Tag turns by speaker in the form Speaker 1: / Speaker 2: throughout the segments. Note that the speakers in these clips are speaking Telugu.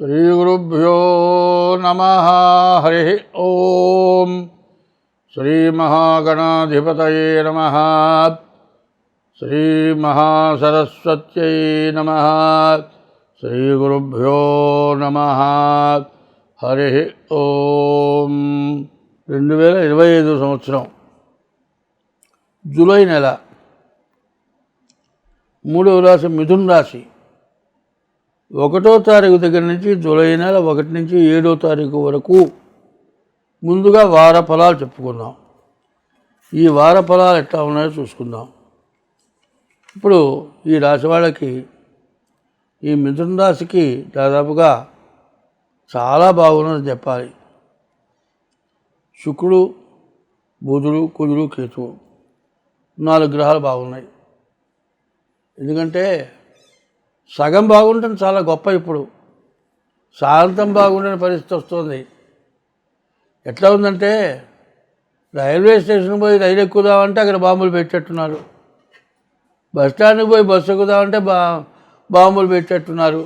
Speaker 1: శ్రీగురుభ్యో నమ హరి ఓం. శ్రీమహాగణాధిపతయే నమ శ్రీమహాసరస్వత్యై నమ శ్రీగురుభ్యో నమ హరి ఓం. రెండు వేల ఇరవై ఐదు సంవత్సరం జూలై నెల మూడవ రాశి మిథున్ రాశి. ఒకటో తారీఖు దగ్గర నుంచి జూలై నెల ఒకటి నుంచి ఏడో తారీఖు వరకు ముందుగా వార ఫలాలు చెప్పుకుందాం ఈ వార ఫలాలు ఎట్లా ఉన్నాయో చూసుకుందాం. ఇప్పుడు ఈ రాశి వాళ్ళకి ఈ మిథున రాశికి దాదాపుగా చాలా బాగున్నది చెప్పాలి. శుక్రుడు బుధుడు కుజుడు కేతువు నాలుగు గ్రహాలు బాగున్నాయి. ఎందుకంటే సగం బాగుంటుంది చాలా గొప్ప ఇప్పుడు. సాంతం బాగుండని పరిస్థితి వస్తుంది. ఎట్లా ఉందంటే రైల్వే స్టేషన్ పోయి రైలు ఎక్కుదామంటే అక్కడ బాంబులు పెట్టేట్టున్నారు. బస్ స్టాండ్కి పోయి బస్సు ఎక్కుదామంటే బా బాంబులు పెట్టేట్టున్నారు.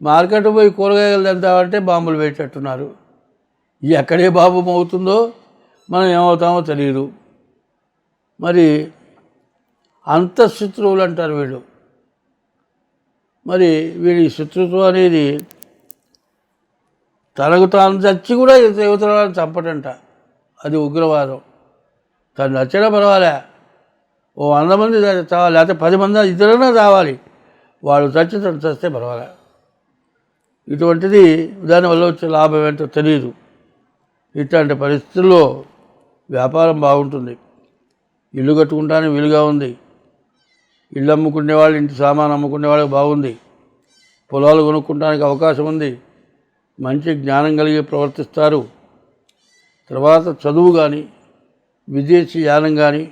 Speaker 1: మార్కెట్ పోయి కూరగాయలు తెద్దామంటే బాంబులు పెట్టేట్టున్నారు. ఎక్కడే బాబు అవుతుందో మనం ఏమవుతామో తెలియదు మరి అంతఃశత్రువులు అంటారు వీళ్ళు. మరి వీడి శత్రుత్వం అనేది తనకు తాను చచ్చి కూడా యువతల వాళ్ళని చంపటంట అది ఉగ్రవాదం. తను నచ్చడం పర్వాలే. ఓ వంద మంది చావాలి లేకపోతే పది మంది ఇద్దరైనా చావాలి వాడు చచ్చి తను చస్తే పర్వాలే. ఇటువంటిది దానివల్ల వచ్చే లాభం ఏంటో తెలియదు ఇట్లాంటి పరిస్థితుల్లో వ్యాపారం బాగుంటుంది. ఇల్లు కట్టుకుంటానికి వీలుగా ఉంది. ఇల్లు అమ్ముకునే వాళ్ళు ఇంటి సామాన్ అమ్ముకునే వాళ్ళకి బాగుంది. పొలాలు కొనుక్కోడానికి అవకాశం ఉంది. మంచి జ్ఞానం కలిగి ప్రవర్తిస్తారు. తర్వాత చదువు కానీ విదేశీ యానం కానీ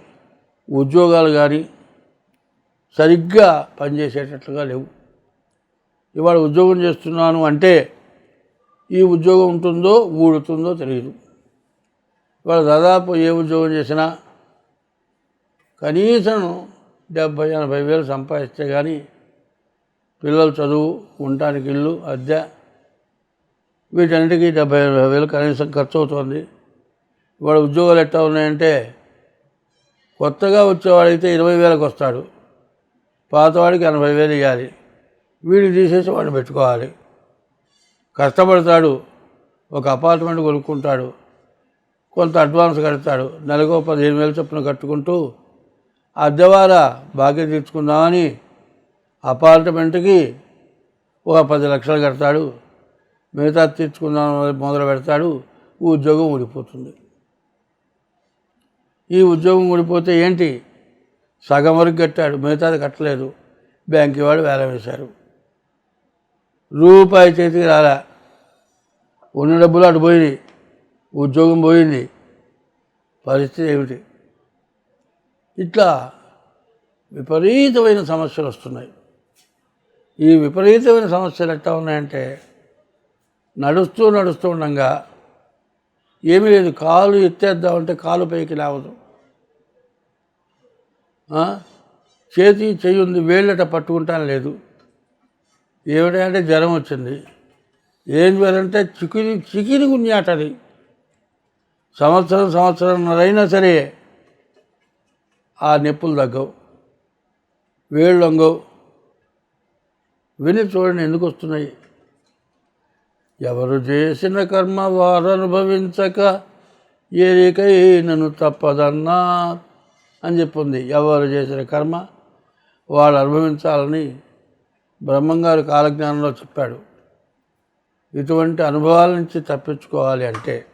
Speaker 1: ఉద్యోగాలు కానీ సరిగ్గా పనిచేసేటట్లుగా లేవు. ఇవాళ ఉద్యోగం చేస్తున్నాను అంటే ఈ ఉద్యోగం ఉంటుందో ఊడుతుందో తెలియదు ఇవాళ దాదాపు ఏ ఉద్యోగం చేసినా కనీసం డెబ్భై ఎనభై వేలు సంపాదిస్తే కానీ పిల్లల చదువు ఉండటానికి ఇల్లు అద్దె వీటన్నిటికీ డెబ్బై ఎనభై వేలు కనీసం ఖర్చు అవుతుంది ఇవాళ ఉద్యోగాలు ఎట్లా ఉన్నాయంటే కొత్తగా వచ్చేవాడైతే ఇరవై వేలకు వస్తాడు. పాతవాడికి ఎనభై వేలు ఇవ్వాలి వీడికి తీసేసి వాడిని పెట్టుకోవాలి. కష్టపడతాడు. ఒక అపార్ట్మెంట్ కొనుక్కుంటాడు. కొంత అడ్వాన్స్ కడతాడు. నెలకు పదిహేను వేలు చొప్పున కట్టుకుంటూ అద్దెవార బాకీ తీర్చుకుందామని అపార్ట్మెంట్కి ఒక పది లక్షలు కడతాడు. మిగతా తీర్చుకుందాం మొదలు పెడతాడు. ఉద్యోగం ఊడిపోతుంది. ఈ ఉద్యోగం ఊడిపోతే ఏంటి? సగం వరకు కట్టాడు. మిగతాది కట్టలేదు. బ్యాంక్ వాడు వేల వేశారు. రూపాయి చేతికి రాలా. ఉన్న డబ్బులు అటు పోయింది ఉద్యోగం పోయింది. పరిస్థితి ఏమిటి? ఇట్లా విపరీతమైన సమస్యలు వస్తున్నాయి. ఈ విపరీతమైన సమస్యలు ఎట్లా ఉన్నాయంటే నడుస్తూ నడుస్తూ ఉండగా ఏమీ లేదు కాలు ఎత్తేద్దామంటే కాలు పైకి లేవదు. చేతి చెయ్యి ఉంది వేళ్ళట పట్టుకుంటాను లేదు. ఏమిటంటే జ్వరం వచ్చింది. ఏం జ్వరం అంటే చికిరి చికిరి గున్యాట అది సంవత్సరం సంవత్సరంన్నరైనా సరే ఆ నొప్పులు తగ్గవు. వేళ్ళు వంగవు విని చూడండి ఎందుకు వస్తున్నాయి? ఎవరు చేసిన కర్మ వారు అనుభవించక ఏరికై నన్ను తప్పదన్నా అని చెప్పింది. ఎవరు చేసిన కర్మ? వాళ్ళు అనుభవించాలని బ్రహ్మంగారు కాలజ్ఞానంలో చెప్పాడు. ఇటువంటి అనుభవాల నుంచి తప్పించుకోవాలి అంటే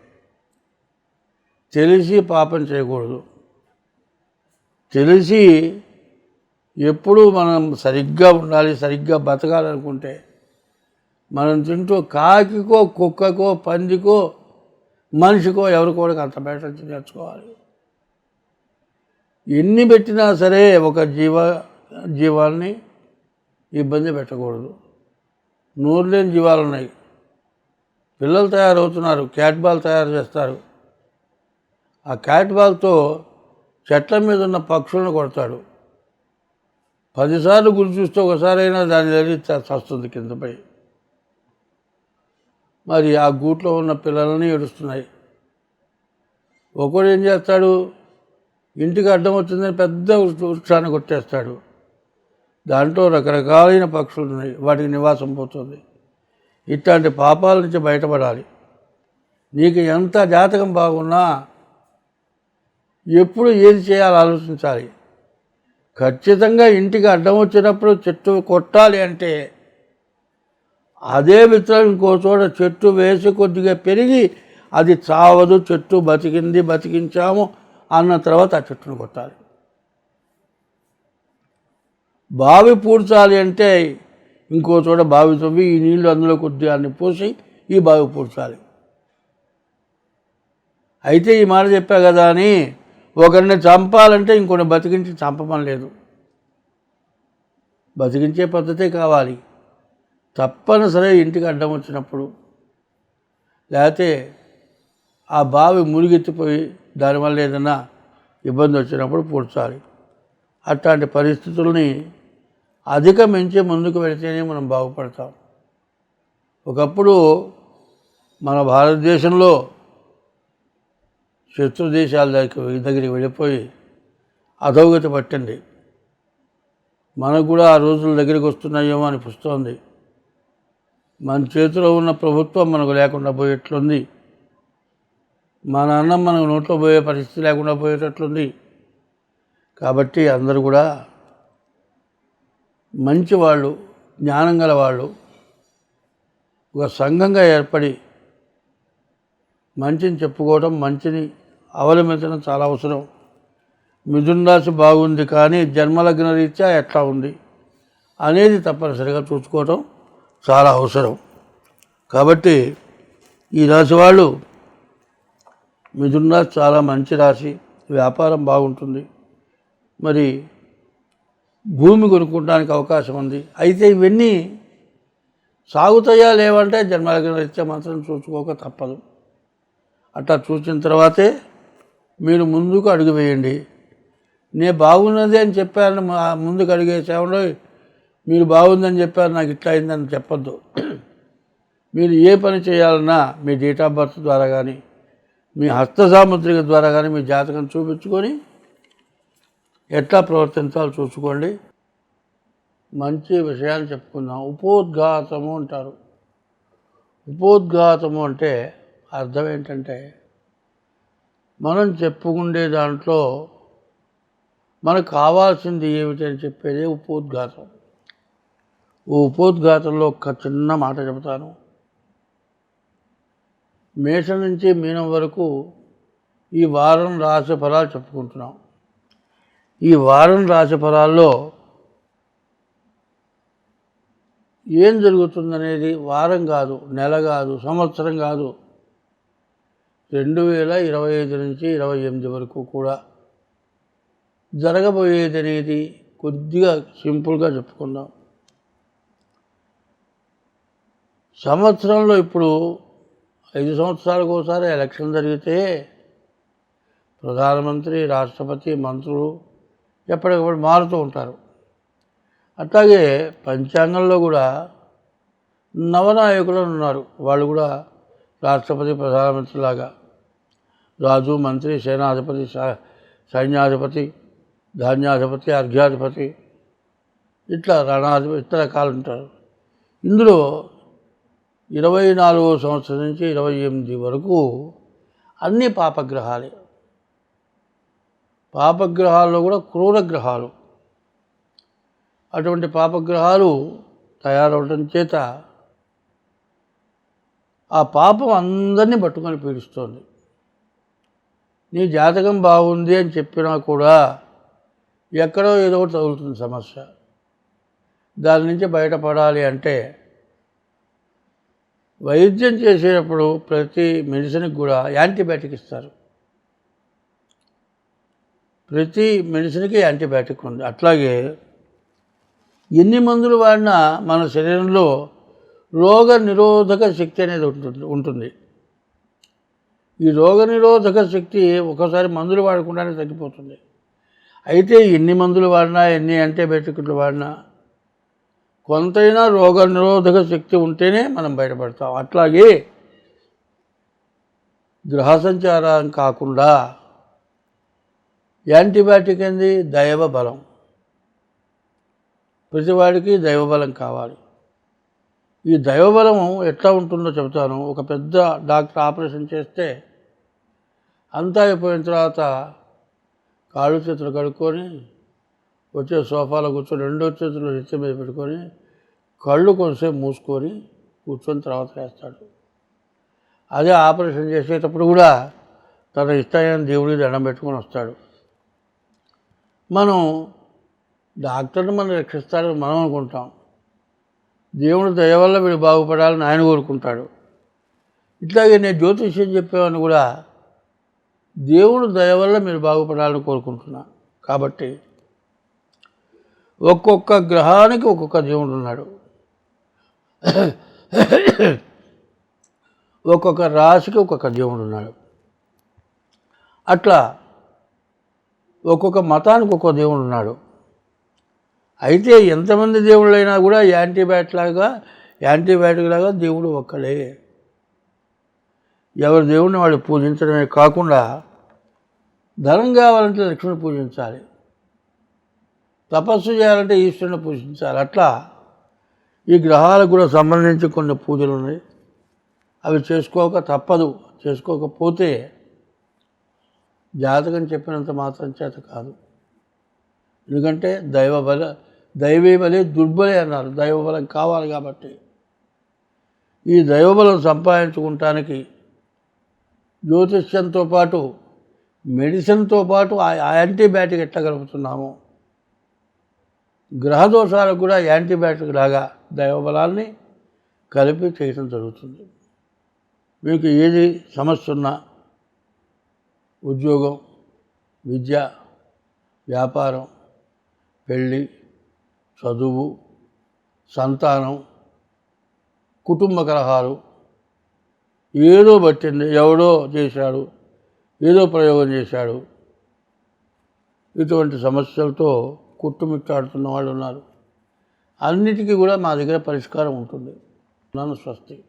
Speaker 1: తెలిసి పాపం చేయకూడదు. తెలిసి ఎప్పుడూ మనం సరిగ్గా ఉండాలి సరిగ్గా బతకాలనుకుంటే మనం తింటూ కాకికో కుక్కకో పందికో మనిషికో ఎవరికో అంత పెట్టచ్చు నేర్చుకోవాలి. ఎన్ని పెట్టినా సరే ఒక జీవ జీవాల్ని ఇబ్బంది పెట్టకూడదు. నూరు లేని జీవాలు ఉన్నాయి. పిల్లలు తయారవుతున్నారు క్యాట్ బాల్ తయారు చేస్తారు. ఆ క్యాట్ బాల్తో చెట్ల మీద ఉన్న పక్షులను కొడతాడు. పదిసార్లు గురి చూస్తే ఒకసారైనా దాని దగ్గర చస్తుంది కిందపై. మరి ఆ గూట్లో ఉన్న పిల్లలని ఏడుస్తున్నాయి. ఒకడు ఏం చేస్తాడు? ఇంటికి అడ్డం వచ్చిందని పెద్ద వృక్షాన్ని కొట్టేస్తాడు. దాంట్లో రకరకాలైన పక్షులు ఉన్నాయి. వాటికి నివాసం పోతుంది. ఇట్లాంటి పాపాల నుంచి బయటపడాలి. నీకు ఎంత జాతకం బాగున్నా ఎప్పుడు ఏది చేయాలో ఆలోచించాలి. ఖచ్చితంగా ఇంటికి అడ్డం వచ్చినప్పుడు చెట్టు కొట్టాలి అంటే అదే విత్తనం ఇంకో చోట చెట్టు వేసి కొద్దిగా పెరిగి అది చావదు చెట్టు బతికింది బతికించాము అన్న తర్వాత ఆ చెట్టును కొట్టాలి. బావి పూడ్చాలి అంటే ఇంకో చోట బావి తవ్వి ఈ నీళ్ళు అందులో కొద్దిగా అన్ని పోసి ఈ బావి పూడ్చాలి. అయితే ఈ మాట చెప్పా కదా అని ఒకరిని చంపాలంటే ఇంకొన్ని బతికించి చంపమని లేదు. బతికించే పద్ధతే కావాలి. తప్పనిసరి ఇంటికి అడ్డం వచ్చినప్పుడు లేకపోతే ఆ బావి మురిగెత్తిపోయి దానివల్ల ఏదైనా ఇబ్బంది వచ్చినప్పుడు పూడ్చాలి. అట్లాంటి పరిస్థితుల్ని అధికమించి ముందుకు వెళితేనే మనం బాగుపడతాం. ఒకప్పుడు మన భారతదేశంలో శత్రు దేశాల దగ్గర దగ్గరికి వెళ్ళిపోయి అధోగతి పట్టింది. మనకు కూడా ఆ రోజుల దగ్గరికి వస్తున్నాయేమో అనిపిస్తోంది మన చేతిలో ఉన్న ప్రభుత్వం మనకు లేకుండా పోయేట్లుంది. మన అన్నం మనకు నోట్లో పోయే పరిస్థితి లేకుండా పోయేటట్లుంది. కాబట్టి అందరూ కూడా మంచి వాళ్ళు జ్ఞానం గల వాళ్ళు ఒక సంఘంగా ఏర్పడి మంచిని చెప్పుకోవడం మంచిని అవలంబించడం చాలా అవసరం. మిథున్ రాశి బాగుంది కానీ జన్మలగ్న రీత్యా ఎట్లా ఉంది అనేది తప్పనిసరిగా చూసుకోవటం చాలా అవసరం. కాబట్టి ఈ రాశి వాళ్ళు మిథున రాశి చాలా మంచి రాశి వ్యాపారం బాగుంటుంది. మరి భూమి కొనుక్కోవడానికి అవకాశం ఉంది. అయితే ఇవన్నీ సాగుతాయా లేవంటే జన్మలగ్న రీత్యా మాత్రం చూసుకోక తప్పదు. అట్లా చూసిన తర్వాతే మీరు ముందుకు అడుగు వేయండి నేను బాగున్నది అని చెప్పాను మా- ముందుకు అడిగేసేవంలో మీరు బాగుందని చెప్పారు నాకు ఇట్లా అయిందని చెప్పొద్దు. మీరు ఏ పని చేయాలన్నా మీ డేట్ ఆఫ్ బర్త్ ద్వారా కానీ మీ హస్త సాముద్రిక ద్వారా కానీ మీ జాతకం చూపించుకొని ఎట్లా ప్రవర్తించాలో చూసుకోండి. మంచి విషయాలు చెప్పుకుందాం. ఉపోద్ఘాతము అంటారు. ఉపోద్ఘాతము అంటే అర్థం ఏంటంటే మనం చెప్పుకుండే దాంట్లో మనకు కావాల్సింది ఏమిటి అని చెప్పేది ఉపోద్ఘాతం. ఉపోద్ఘాతంలో ఒక చిన్న మాట చెబుతాను. మేషం నుంచి మీనం వరకు ఈ వారం రాశి ఫలాలు చెప్పుకుంటున్నాం. ఈ వారం రాశి ఫలాల్లో ఏం జరుగుతుందనేది వారం కాదు నెల కాదు సంవత్సరం కాదు రెండు వేల ఇరవై ఐదు నుంచి ఇరవై ఎనిమిది వరకు కూడా జరగబోయేది అనేది కొద్దిగా సింపుల్గా చెప్పుకుందాం. సంవత్సరంలో ఇప్పుడు ఐదు సంవత్సరాలకు ఒకసారి ఎలక్షన్ జరిగితే ప్రధానమంత్రి రాష్ట్రపతి మంత్రులు ఎప్పటికప్పుడు మారుతూ ఉంటారు. అట్లాగే పంచాంగంలో కూడా నవనాయకులు ఉన్నారు. వాళ్ళు కూడా రాష్ట్రపతి ప్రధానమంత్రి లాగా. రాజు మంత్రి సేనాధిపతి సైన్యాధిపతి ధాన్యాధిపతి అర్ఘ్యాధిపతి ఇట్లా రణాధిపతి ఇతర రకాలు ఉంటారు. ఇందులో ఇరవై నాలుగో సంవత్సరం నుంచి ఇరవై ఎనిమిది వరకు అన్ని పాపగ్రహాలే. పాపగ్రహాల్లో కూడా క్రూర గ్రహాలు అటువంటి పాపగ్రహాలు తయారవడం చేత ఆ పాపం అందరినీ పట్టుకొని పీడిస్తోంది. నీ జాతకం బాగుంది అని చెప్పినా కూడా ఎక్కడో ఏదో ఒకటి తగులుతుంది సమస్య. దాని నుంచి బయటపడాలి అంటే వైద్యం చేసేటప్పుడు ప్రతి మెడిసిన్కి కూడా యాంటీబయాటిక్ ఇస్తారు. ప్రతి మెడిసిన్కి యాంటీబయాటిక్ ఉంది. అట్లాగే ఎన్ని మందులు వాడినా మన శరీరంలో రోగ నిరోధక శక్తి అనేది ఉంటుంది ఉంటుంది. ఈ రోగ నిరోధక శక్తి ఒకసారి మందులు వాడకుండానే తగ్గిపోతుంది. అయితే ఎన్ని మందులు వాడినా ఎన్ని యాంటీబయాటిక్లు వాడినా కొంతైనా రోగ నిరోధక శక్తి ఉంటేనే మనం బయటపడతాం. అట్లాగే గ్రహ సంచారం కాకుండా యాంటీబయాటిక్ ఏంది? దైవ బలం ప్రతివాడికి దైవబలం కావాలి. ఈ దైవబలం ఎట్లా ఉంటుందో చెబుతాను. ఒక పెద్ద డాక్టర్ ఆపరేషన్ చేస్తే అంతా అయిపోయిన తర్వాత కాళ్ళు చేతులు కడుక్కొని వచ్చే సోఫాలో కూర్చొని రెండో చేతులు నిత్యం మీద పెట్టుకొని కళ్ళు కొంచెంసేపు మూసుకొని కూర్చొని తర్వాత వేస్తాడు అదే ఆపరేషన్ చేసేటప్పుడు కూడా తన ఇష్టమైన దేవుడి దండం పెట్టుకొని వస్తాడు. మనం డాక్టర్ని మనం రక్షిస్తాడని మనం అనుకుంటాం. దేవుడు దయ వల్ల వీడు బాగుపడాలని ఆయన కోరుకుంటాడు. ఇట్లాగే నేను జ్యోతిష్యం చెప్పేవాడిని కూడా దేవుడు దయ వల్ల మీరు బాగుపడాలని కోరుకుంటున్నా. కాబట్టి ఒక్కొక్క గ్రహానికి ఒక్కొక్క దేవుడు ఉన్నాడు. ఒక్కొక్క రాశికి ఒక్కొక్క దేవుడు ఉన్నాడు. అట్లా ఒక్కొక్క మతానికి ఒక్కొక్క దేవుడు ఉన్నాడు. అయితే ఎంతమంది దేవుళ్ళైనా కూడా యాంటీబయాటిక్ లాగా యాంటీబయాటిక్ లాగా దేవుడు ఒక్కడే. ఎవరి దేవుడిని వాళ్ళు పూజించడమే కాకుండా ధనం కావాలంటే లక్ష్మిని పూజించాలి. తపస్సు చేయాలంటే ఈశ్వరుని పూజించాలి. అట్లా ఈ గ్రహాలకు కూడా సంబంధించి కొన్ని పూజలు ఉన్నాయి. అవి చేసుకోక తప్పదు. చేసుకోకపోతే జాతకం చెప్పినంత మాత్రం చేత కాదు. ఎందుకంటే దైవ బల దైవీ బలి దుర్బలి అన్నారు. దైవబలం కావాలి కాబట్టి. ఈ దైవబలం సంపాదించుకుంటానికి జ్యోతిష్యంతో పాటు మెడిసిన్తో పాటు ఆ యాంటీబయాటిక్ ఎట్లా కలుపుతున్నాము? గ్రహదోషాలకు కూడా యాంటీబయాటిక్ లాగా దైవబలాన్ని కలిపి చేయడం జరుగుతుంది. మీకు ఏది సమస్య ఉన్నా ఉద్యోగం విద్య వ్యాపారం పెళ్ళి చదువు సంతానం కుటుంబ కలహాలు ఏదో పట్టింది ఎవడో చేశాడు ఏదో ప్రయోగం చేశాడు. ఇటువంటి సమస్యలతో కుట్టుమిట్టాడుతున్న వాళ్ళు ఉన్నారు అన్నిటికీ కూడా మా దగ్గర పరిష్కారం ఉంటుంది. నన్ను స్వస్తి.